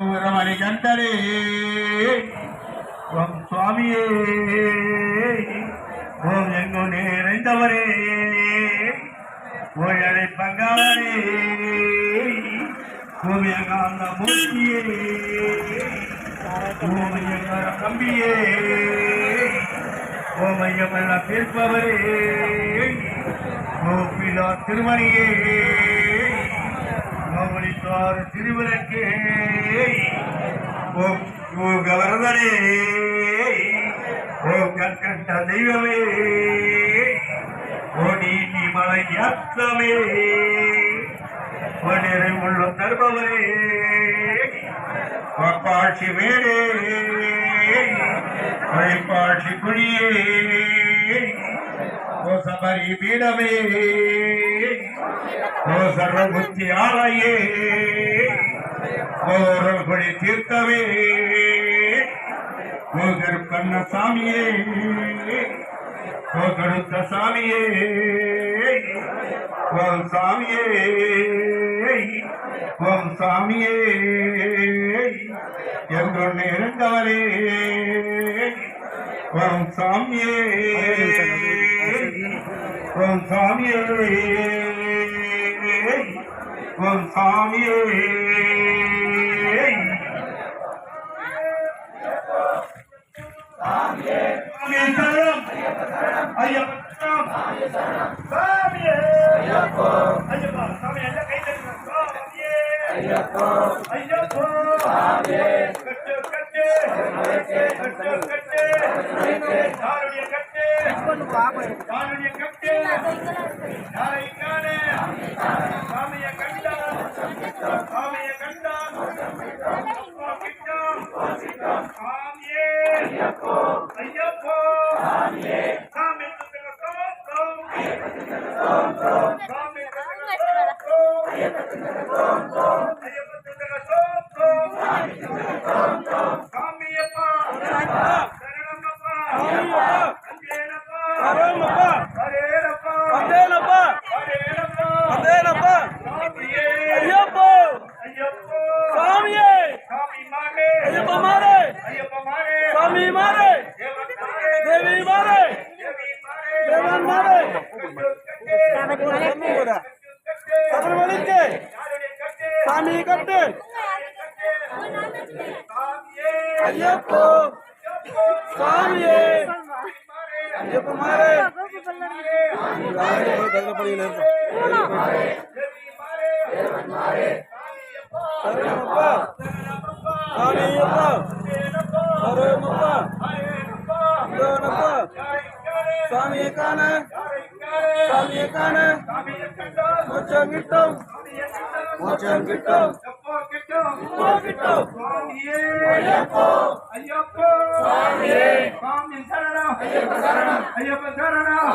ரமணி கண்டரே ஓம் சுவாமியே ஓம் எங்கு நிறைந்தவரே ஓயலை பங்காளரே ஓமியகாந்த மூர்த்தியே ஓமையங்கர கம்பியே ஓமையமல்ல தீர்ப்பவரே ஓ பிலா திருமணியே. ஓமளித்தார் திருவிளக்கே. ஓம் ஓ கவர்தனே. ஓ கற்கண்ட தெய்வமே. ஓ நீ மலை யாத்திரமே ஓ உள்ள தருபவரே பப்பாட்சி வேடே காட்சி குடியே. ஓ சபரி பீடமே. ஓ சர்வபுத்தி ஆலையே ஓரகுடி தீர்த்தமே ஓ கருப்பண்ண சாமியே. ஓ கடுத்த சாமியே ஓம் சாமியே ஓம் சாமியே. எங்கொண்டு இருந்தவரே ஓம் சாமியே ஓம் சாமியே. உன் சாமியே. சாமி ஐயப்பா. சாமி கை சாமியே. ஐயப்பா. ஐயப்பா. சாமியே கட்டு கட்டு. கட்டு கட்டு. யாருடைய கட்டு யாருடைய கட்டு யாரை சாமிய சாமிய கண்டான் அப்பா கிட்டான் சாமியே ஐயப்போ சாமி துங்க சோம் சோம் சாமி துங்க சோம் சோம் ஐயப்ப துங்க சோம் சோம் சாமியப்பா சரணமப்பா அஞ்சேனப்பா ஹரேனப்பா ஹரேனப்பா சாமியே ஐயப்போ சாமியே சாமி மாரே ஐயப்ப மாறே ஐயப்ப மாரே சாமி மாறே தேவன் மாரே தேவி மாறே தேவி மாரே தேவன் மாறே கட்டு சபரிமலைக்கு யாருடைய கட்டு சாமி கட்டு சாமியே ஐயப்போ சாமியே ஐயப்ப மாறே சரணப்பா சாமி ஐயப்பா சரணப்பா சரணப்பா சாமியை காண. சாமியை காண. மோச்சம் கிட்டும். மோச்சம் கிட்டும். இப்போ ஐயப்போ சாமி சரணம் ஐயப்ப சரணம்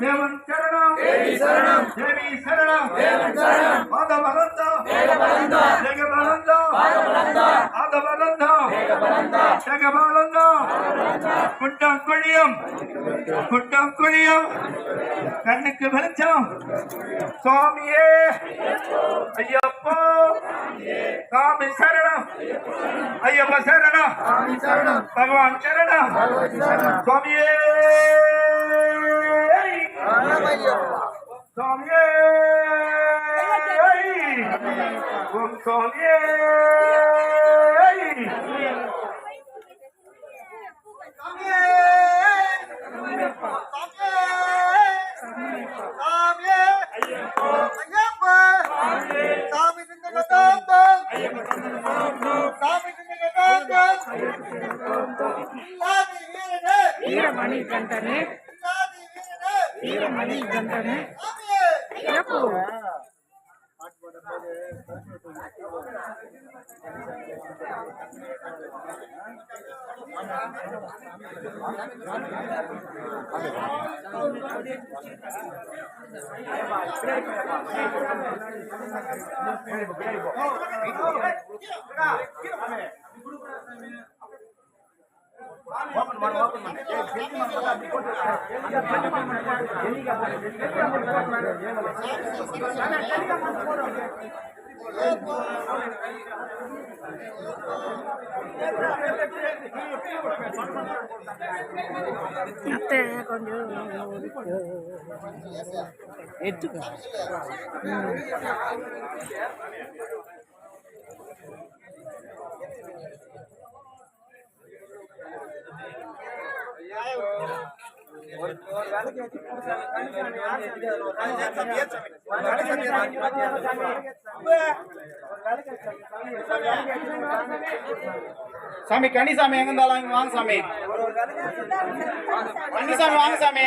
தேவன் சரணம் தேவி சரணம் தேவி சரணம் பாத பலந்தா ஜெக பலந்தா பாத பலந்தா ஜெக பலந்தா குட்டம் குழியம் குட்டம் குழியம் கண்ணுக்கு வெளிச்சம். சுவாமியே. ஐயப்போ சாமி சரணம் ஐயப்ப சரணம் பகவான் சரணம் சுவாமியே சுவாமியே ஓம் சுவாமியே வீரமணி கண்டனே வீரமணி கண்டனே இறப்பு அத்தை கொஞ்சம் எடுத்துக்கோ ஒரு ஒரு வேலைக்கு வச்சு கொடு சாமி. கண்ணு சாமி, யார் சாமி? அது ஒரு வேலைக்கு ஒரு வேலைக்கு வச்சு சாமி, பாத்தியா சாமி? ஒரு வேலைக்கு வச்சு சாமி. சாமி, ஒரு வேலைக்கு வச்சு சாமி. சாமி கன்னிசாமி எங்க இருந்தாலும் இங்க வாங்க சாமி ஒரு ஒரு சாமி. வாங்க சாமி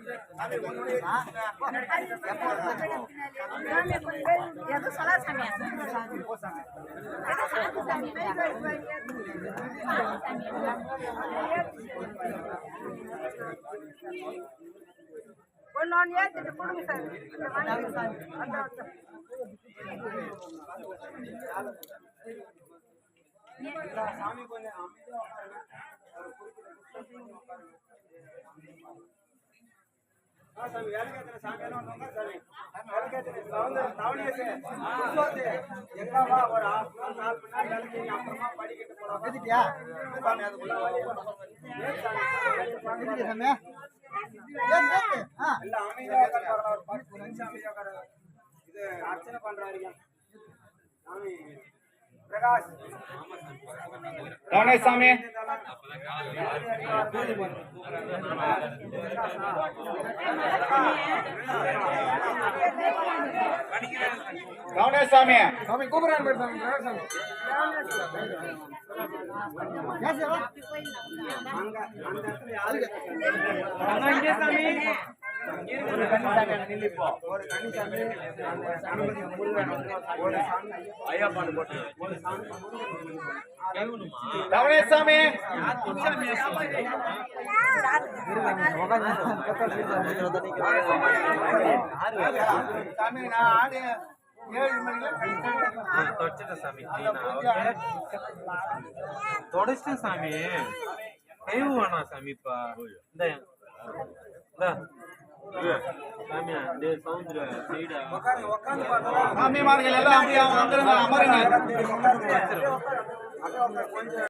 கொடுங்க சார் இந்த வாங்கிக்கோங்க சார் அதான், அதான். சாமி கொஞ்சம் ஆ, சாமி, இல்லை. அமைதியா. ஒரு பத்து நிமிஷம் அமைதியா. இது அர்ச்சனை பண்றாருங்க சாமி பிரகாஷ். சாமி. கணேஷ் சாமி சாமி கூப்பிடுறாரு பேர் சாமி பிரகாஷ் சாமி அங்க அந்த இடத்துல யாரு? இங்கே சாமி. ஒரு கன்னிசாமி நில்லு இப்போ ஒரு கன்னி சாமி அந்த கணபதி முருகன் ஒரு சாமி. ஐயப்பாடு போட்டு ஒரு சாமி நான் ஆடு கைவு வேணாம் சாமி இப்ப இந்த. இந்த சாமியா சவுந்தர சைடா எல்லாம் அப்படியே வந்துருங்க அமருங்க